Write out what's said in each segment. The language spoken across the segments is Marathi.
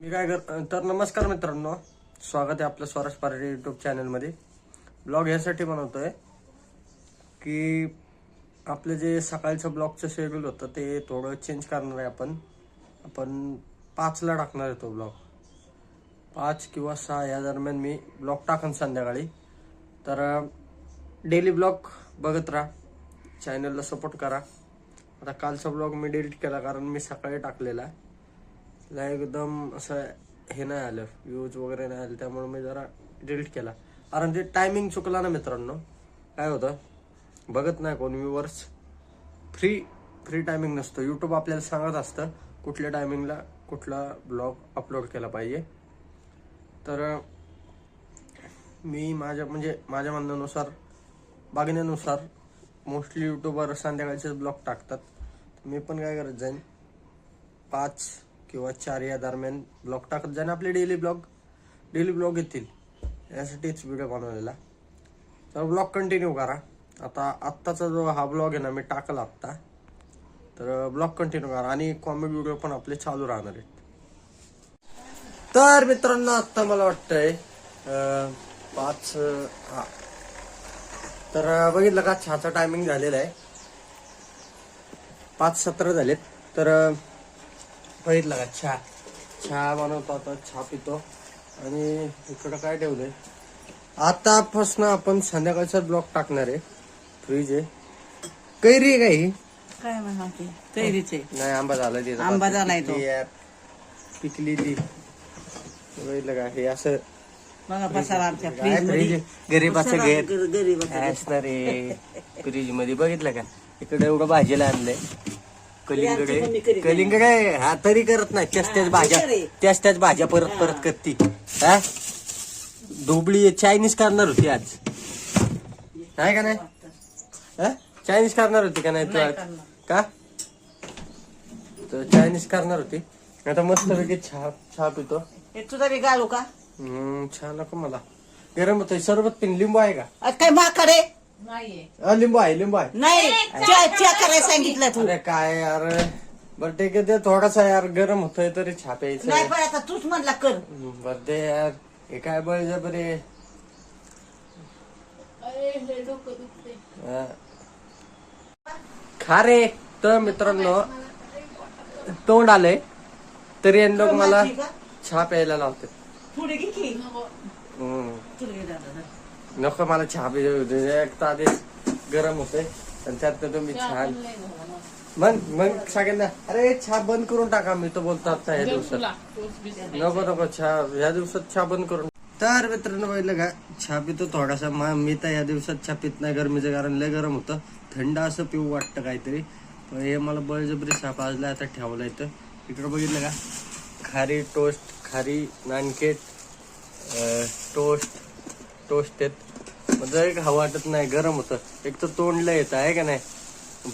मी काय कर तर नमस्कार मित्रांनो. स्वागत आहे आपलं स्वराज पार्टी युट्यूब चॅनलमध्ये ब्लॉग यासाठी आहे की आपलं जे सकाळचं ब्लॉगचं शेड्यूल होतं ते थोडं चेंज करणार आहे आपण. आपण पाचला टाकणार आहे तो ब्लॉग पाच किंवा सहा या दरम्यान मी ब्लॉग टाकन संध्याकाळी. तर डेली ब्लॉग बघत राहा. चॅनलला सपोर्ट करा. आता कालचा ब्लॉग मी डिलीट केला कारण मी सकाळी टाकलेला. आहे ला एकदम असं हे नाही आलं व्ह्यूज वगैरे नाही आले त्यामुळे मी जरा डिलीट केला. कारण ते टायमिंग चुकला ना मित्रांनो. काय होतं? बघत नाही कोण व्ह्युअर्स फ्री फ्री टायमिंग नसतं. यूट्यूब आपल्याला सांगत असतं कुठल्या टायमिंगला कुठला ब्लॉग अपलोड केला पाहिजे. तर मी माझ्या म्हणजे माझ्या म्हणण्यानुसार बघण्यानुसार मोस्टली यूट्यूबर संध्याकाळचेच ब्लॉग टाकतात. मी पण काय करत जाईन? पाच किंवा चार या दरम्यान ब्लॉग टाकत जाणे आपले डेली ब्लॉग डेली ब्लॉग येतील. यासाठीच व्हिडिओ बनवलेला. तर ब्लॉग कंटिन्यू करा. आता आत्ताचा जो हा ब्लॉग आहे ना मी टाकला आत्ता. तर ब्लॉग कंटिन्यू करा आणि कॉमेडी व्हिडिओ पण आपले चालू राहणार आहेत. तर मित्रांनो आत्ता मला वाटतंय पाच हा. तर बघितलं का? चहाचा टायमिंग झालेला आहे. पाच सतरा झालेत. तर बघितलं का चहा. चहा बनवतो आता चहा पितो. आणि इकडं काय ठेवलंय? आतापासून आपण संध्याकाळचा ब्लॉक टाकणार आहे. फ्रीज आहे. कैरी आहे काही काय म्हणाते कैरीचे नाही आंबा झाला ते आंबा झालाय तो. पिकली ती. बघितलं का हे असं. बघा पसारा आमच्या काय फ्रीज फ्रीजमध्ये गरीबाचं घर गर- गरीबाचं काय असणार आहे. फ्रीजमध्ये बघितलं का? इकडे एवढं भाजीला आणलंय. कलिंगड आमची मम्मी आहे. करीत. कलिंगड आहे हा तरी करत नाही. त्याच त्याच भाज्या हुशार आहे. त्याच त्याच भाज्या परत परत करती. हा? ढोबळी चायनीज करणार होती आज. नाही का नाही? हा? चायनीज करणार होती का नाही तू आज. का? तर चायनीज करणार होती. आता मस्त पैकी चहा चहा पितो हे तुझा बी घालू का? हम्म चहा नको मला. गरम होतंय. सरबत पिन लिंबू आहे का? आज काय माकडे हा, लिंबू आहे लिंबू आहे नाही च्या करायला सांगितलं तू. अरे काय यार? बर ठीक आहे ते थोडासा यार गरम होतोय तरी चहा प्यायचं नाही पण आता तूच म्हणला कर. बर दे यार हे काय बळ बरे खा रे. तर मित्रांनो तोंड आलंय तरी यांनी लोक मला? चहा प्यायला लावते घे की. हम्म. तुला घे दादा. नको मला चहा प्यायचं एक तर आधीच गरम होतंय. आणि त्यात तुम्ही छान मग मग सगळ्यांना अरे चहा बंद करून टाका. मी तो बोलतो आता ह्या दिवसात. नको नको चहा ह्या दिवसात चहा बंद करून तर मित्रांनो बघितलं का? चहा पितो थोडासा. मा- मी तर या दिवसात चहा पित नाही गरमीचं कारण लय गरम होतं. थंड असं पिऊ वाटतं काहीतरी. पण हे मला बळजबरी चहा पाजला आता ठेवला इथं. इकडं बघितलं का? खारी टोस्ट खारी नानकेट टोस्ट टोस्ट आहेत. म्हणजे एक हवा वाटत नाही गरम होतं एक तर तोंडला येतं आहे का नाही?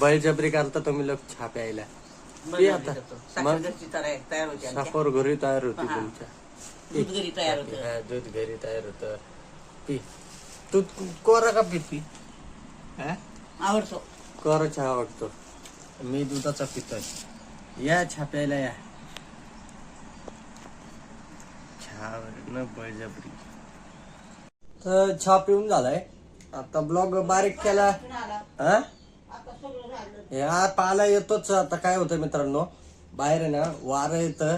बळजबरी करता तुम्ही लोक प्यायला ते आता. साखर मग घरची तयार तयार होते आमच्या. साखर घरी तयार होती. तुमच्या. दूध घरी तयार होतं. हा, दूध घरी तयार होत. पी. तू कोरा का पिती हा? आवडतो. कोरा चहा आवडतो. मी दुधाचा पितोय. या चहा प्यायला या. चहा न बळजबरी तर चहा पिऊन झालाय. आता ब्लॉग बारीक केला. हा या पाला येतोच. आता काय होतं मित्रांनो? बाहेर आहे ना वारं येतं.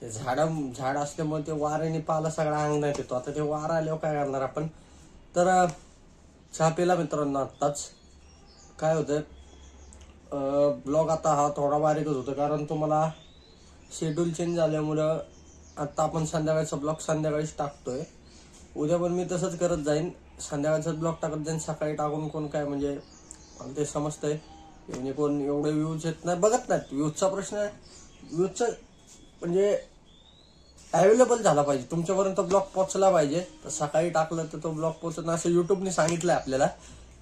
ते झाड झाड असल्यामुळे ते वाऱ्याने पाला सगळा अंगणात येतो. आता ते वारं आल्यावर काय करणार आपण? तर छापेला मित्रांनो आत्ताच. काय होतं ब्लॉग आता हा थोडा बारीकच होतो. कारण तुम्हाला शेड्यूल चेंज झाल्यामुळं आत्ता आपण संध्याकाळचा ब्लॉग संध्याकाळीच टाकतोय. उद्या पण मी तसंच करत जाईन. संध्याकाळचाच ब्लॉग टाकत जाईन. सकाळी टाकून कोण काय म्हणजे मला ते समजतंय. म्हणजे कोण एवढे व्ह्यूज येत नाही बघत नाहीत. व्ह्यूजचा प्रश्न आहे. व्ह्यूजचा म्हणजे अवेलेबल झाला पाहिजे. तुमच्यापर्यंत ब्लॉग पोचला पाहिजे. तर सकाळी टाकलं तर तो ब्लॉग पोचत असं युट्यूबने सांगितलं आहे आपल्याला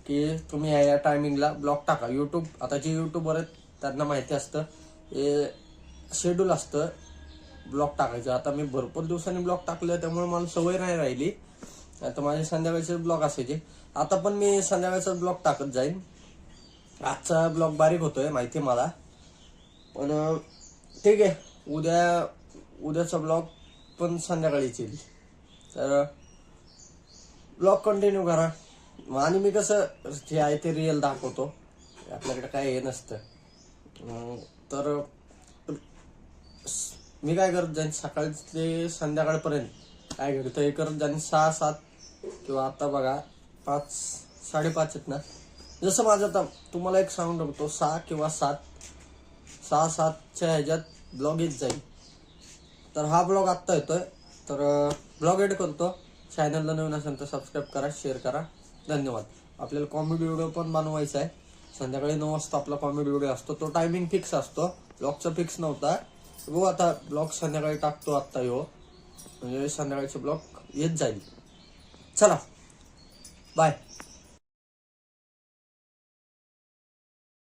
की तुम्ही या या टायमिंगला ब्लॉग टाका. यूट्यूब आता जे युट्यूबर आहेत त्यांना माहिती असतं. हे शेड्यूल असतं. ब्लॉग टाकायचं. आता मी भरपूर दिवसांनी ब्लॉग टाकलं त्यामुळे मला सवय नाही राहिली. आता माझे संध्याकाळचे ब्लॉग असायचे. आता पण मी संध्याकाळचा ब्लॉग टाकत जाईन. आजचा ब्लॉग बारीक होतोय माहिती आहे मला. पण ठीक आहे. उद्या उद्याचा ब्लॉग पण संध्याकाळीच येईल. तर ब्लॉग कंटिन्यू करा. आणि मी कसं जे आहे ते रिअल दाखवतो. आपल्याकडे काय हे नसतं. तर मी काय करत जाईन सकाळी ते संध्याकाळपर्यंत काय करतो हे करत जाईन सहा सात किंवा आता बघा पाच साडेपाच आहेत ना. जसं माझं आता तुम्हाला एक सांगून टाकतो सहा किंवा सात सहा सातच्या ह्याच्यात ब्लॉग येत जाईल. तर हा ब्लॉग आत्ता येतोय. तर ब्लॉग एड करतो. चॅनलला नवीन असेल तर सबस्क्राईब करा शेअर करा. धन्यवाद. आपल्याला कॉमेडी व्हिडिओ पण बनवायचा आहे. संध्याकाळी नऊ वाजता आपला कॉमेडी व्हिडिओ असतो. तो टायमिंग फिक्स असतो. ब्लॉगचा फिक्स नव्हता. बघू आता ब्लॉग संध्याकाळी टाकतो आत्ता यो. म्हणजे संध्याकाळचे ब्लॉग येत जाईल. चला. बाय